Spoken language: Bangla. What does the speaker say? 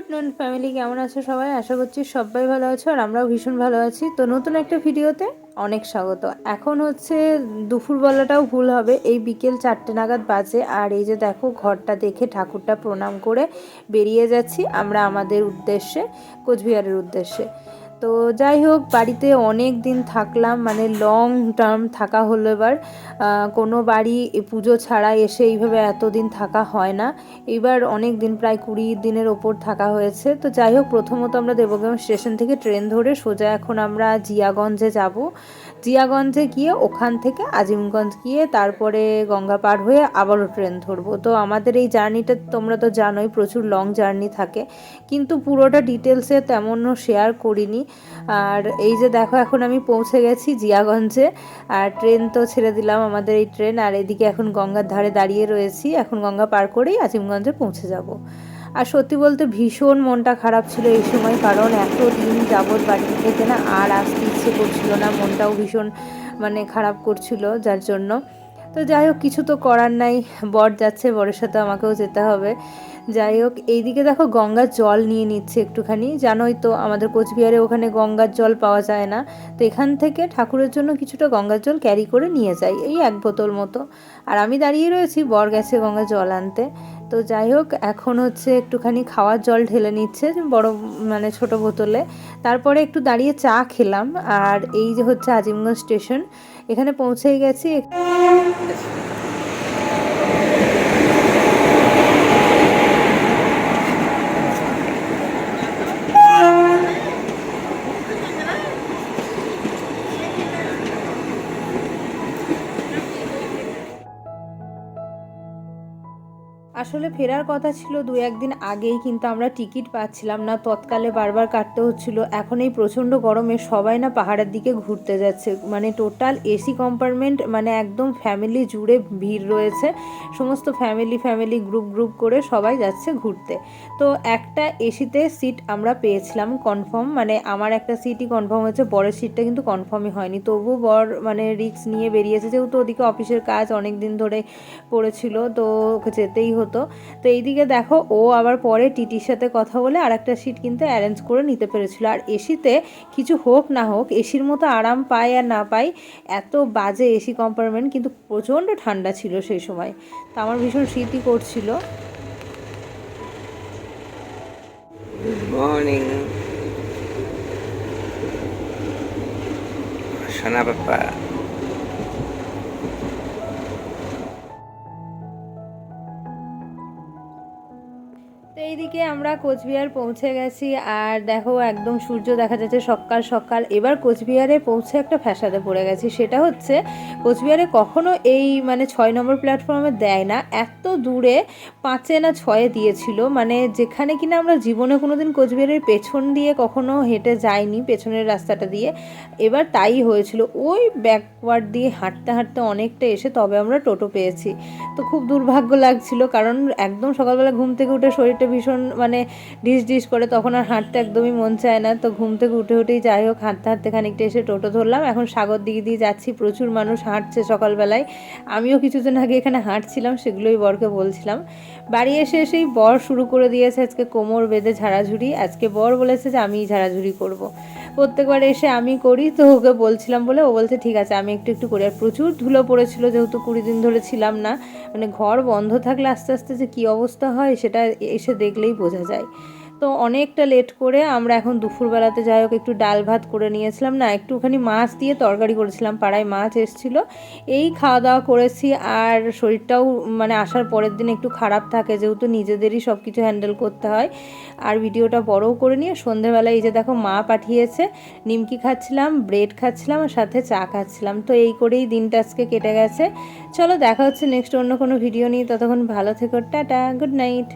গুড নুন ফ্যামিলি, কেমন আছো সবাই? আশা করছি সবাই ভালো আছো আর আমরাও ভীষণ ভালো আছি। তো নতুন একটা ভিডিওতে অনেক স্বাগত। এখন হচ্ছে দুপুরবেলাটাও ভুল হবে, এই বিকেল চারটে নাগাদ বাজে আর এই যে দেখো ঘরটা দেখে ঠাকুরটা প্রণাম করে বেরিয়ে যাচ্ছি আমরা আমাদের উদ্দেশ্যে, কোচবিহারের উদ্দেশ্যে। তো যাই হোক, বাড়িতে অনেক দিন থাকলাম মানে লং টার্ম থাকা হলো এবার। কোনো বাড়ি পুজো ছাড়া এসে এইভাবে এতদিন থাকা হয় না। এবার অনেক দিন, প্রায় কুড়ি দিনের ওপর থাকা হয়েছে। তো যাই হোক, প্রথমত আমরা দেবগ্রাম স্টেশন থেকে ট্রেন ধরে সোজা এখন আমরা জিয়াগঞ্জে যাব। জিয়াগঞ্জে গিয়ে ওখান থেকে আজিমগঞ্জ গিয়ে তারপরে গঙ্গা পার হয়ে আবারও ট্রেন ধরবো। তো আমাদের এই জার্নিটা তোমরা তো জানোই, প্রচুর লং জার্নি থাকে। কিন্তু পুরোটা ডিটেলসে তেমনও শেয়ার করিনি। আর এই যে দেখো, এখন আমি পৌঁছে গেছি জিয়াগঞ্জে। আর ট্রেন তো ছেড়ে দিলাম আমাদের এই ট্রেন। আর এদিকে এখন গঙ্গার ধারে দাঁড়িয়ে রয়েছি। এখন গঙ্গা পার করেই আজিমগঞ্জে পৌঁছে যাব। আর সত্যি বলতে ভীষণ মনটা খারাপ ছিল এই সময়, কারণ এত দিন যাবৎ বাড়ি থেকে না আর আসতে ইচ্ছে করছিল না, মনটাও ভীষণ মানে খারাপ করছিল যার জন্য। তো যাই হোক, কিছু তো করার নাই, বর যাচ্ছে, বরের সাথে আমাকেও যেতে হবে। যাই হোক, এইদিকে দেখো গঙ্গার জল নিয়ে নিচ্ছে একটুখানি। জানোই তো, আমাদের কোচবিহারে ওখানে গঙ্গার জল পাওয়া যায় না। তো এখান থেকে ঠাকুরের জন্য কিছুটা গঙ্গার জল ক্যারি করে নিয়ে যাই এই এক বোতল মতো। আর আমি দাঁড়িয়ে রয়েছি, বর গেছে গঙ্গা জল আনতে। তো যাই হোক, এখন হচ্ছে একটুখানি খাওয়ার জল ঢেলে নিচ্ছে, বড় মানে ছোট বোতলে। তারপরে একটু দাঁড়িয়ে চা খেলাম, আর এই যে হচ্ছে আজিমগঞ্জ স্টেশন, এখানে পৌঁছেই গেছি। আসলে ফেরার কথা ছিল দু একদিন আগেই, কিন্তু আমরা টিকিট পাচ্ছিলাম না। তৎকালে বারবার কাটতে হচ্ছিল। এখন এই প্রচণ্ড গরমে সবাই না পাহাড়ের দিকে ঘুরতে যাচ্ছে। মানে টোটাল এসি কম্পার্টমেন্ট মানে একদম ফ্যামিলি জুড়ে ভিড় রয়েছে। সমস্ত ফ্যামিলি ফ্যামিলি গ্রুপ গ্রুপ করে সবাই যাচ্ছে ঘুরতে। তো একটা এসিতে সিট আমরা পেয়েছিলাম কনফার্ম। মানে আমার একটা সিটই কনফার্ম হয়েছে বড়ের সিটটা কিন্তু কনফার্মই হয়নি। তবু বর মানে রিস্ক নিয়ে বেরিয়েছে। যেহেতু ওদিকে অফিসের কাজ অনেক দিন ধরে পড়েছিল, তো যেতেই হতো। তো এইদিকে দেখো, ও আবার পরে টিটির সাথে কথা বলে আর একটা সিট কিন্তু অ্যারেঞ্জ করে নিতে পেরেছিল। আর এসিতে কিছু হোক না হোক, এসির মতো আরাম পায় আর না পাই এত বাজে এসি কম্পার্টমেন্ট কিন্তু প্রচণ্ড ঠান্ডা ছিল সেই সময়। তো আমার ভীষণ শীতই করছিল। Morning. সোনা তো এইদিকে আমরা কোচবিহার পৌঁছে গেছি আর দেখো একদম সূর্য দেখা যাচ্ছে সকাল সকাল। এবার কোচবিহারে পৌঁছে একটা ফ্যাসাদে পড়ে গেছি। সেটা হচ্ছে কোচবিহারে কখনো এই মানে ছয় নম্বর প্ল্যাটফর্মে দেয় না। এত দূরে পাঁচে না ছয়ে দিয়েছিল। মানে যেখানে কিনা আমরা জীবনে কোনো দিন কোচবিহারের পেছন দিয়ে কখনো হেঁটে যাইনি, পেছনের রাস্তাটা দিয়ে। এবার তাই হয়েছিল। ওই ব্যাকওয়ার্ড দিয়ে হাঁটতে হাঁটতে অনেকটা এসে তবে আমরা টোটো পেয়েছি। তো খুব দুর্ভাগ্য লাগছিল কারণ একদম সকালবেলা ঘুম থেকে উঠে শরীরটা ভীষণ মানে ডিস ডিস করে, তখন আর হাঁটতে একদমই মন চায় না। তো ঘুম থেকে উঠে উঠেই যাই হোক, হাঁটতে হাঁটতে খানিকটা এসে টোটো ধরলাম। এখন সাগর দিকে দিয়ে যাচ্ছি, প্রচুর মানুষ হাঁটছে সকালবেলায়। আমিও কিছুদিন আগে এখানে হাঁটছিলাম, সেগুলোই বরকে বলছিলাম। বাড়ি এসে এসেই বর শুরু করে দিয়েছে আজকে কোমর বেঁধে ঝাড়াঝুড়ি। আজকে বর বলেছে যে আমিই ঝাড়াঝুড়ি করব। প্রত্যেকবার এসে আমি করি, তো ওকে বলছিলাম বলে, ও বলছে, ঠিক আছে, আমি একটু একটু করি। আর প্রচুর ধুলো পড়েছিল, যেহেতু কুড়ি দিন ধরে ছিলাম না। মানে ঘর বন্ধ থাকলে আস্তে আস্তে যে কী অবস্থা হয়, সেটা এসে দেখলেই বোঝা যায়। তো অনেকটা লেট করে আমরা এখন দুপুরবেলাতে যাই হোক, একটু ডাল ভাত করে নিয়েছিলাম। না, একটুখানি মাছ দিয়ে তরকারি করেছিলাম, পাড়ায় মাছ এসছিল। এই খাওয়া দাওয়া করেছি আর শরীরটাও মানে আসার পরের দিন একটু খারাপ থাকে, যেহেতু নিজেদেরই সব কিছু হ্যান্ডেল করতে হয়। আর ভিডিওটা বড়ও করে নিয়ে সন্ধেবেলায় এই যে দেখো মা পাঠিয়েছে, নিমকি খাচ্ছিলাম ব্রেড খাচ্ছিলাম আর সাথে চা খাচ্ছিলাম। তো এই করেই দিনটা আজকে কেটে গেছে। চলো দেখা হচ্ছে নেক্সট অন্য কোনো ভিডিও নিয়ে। ততক্ষণ ভালো থেকো, টাটা গুড নাইট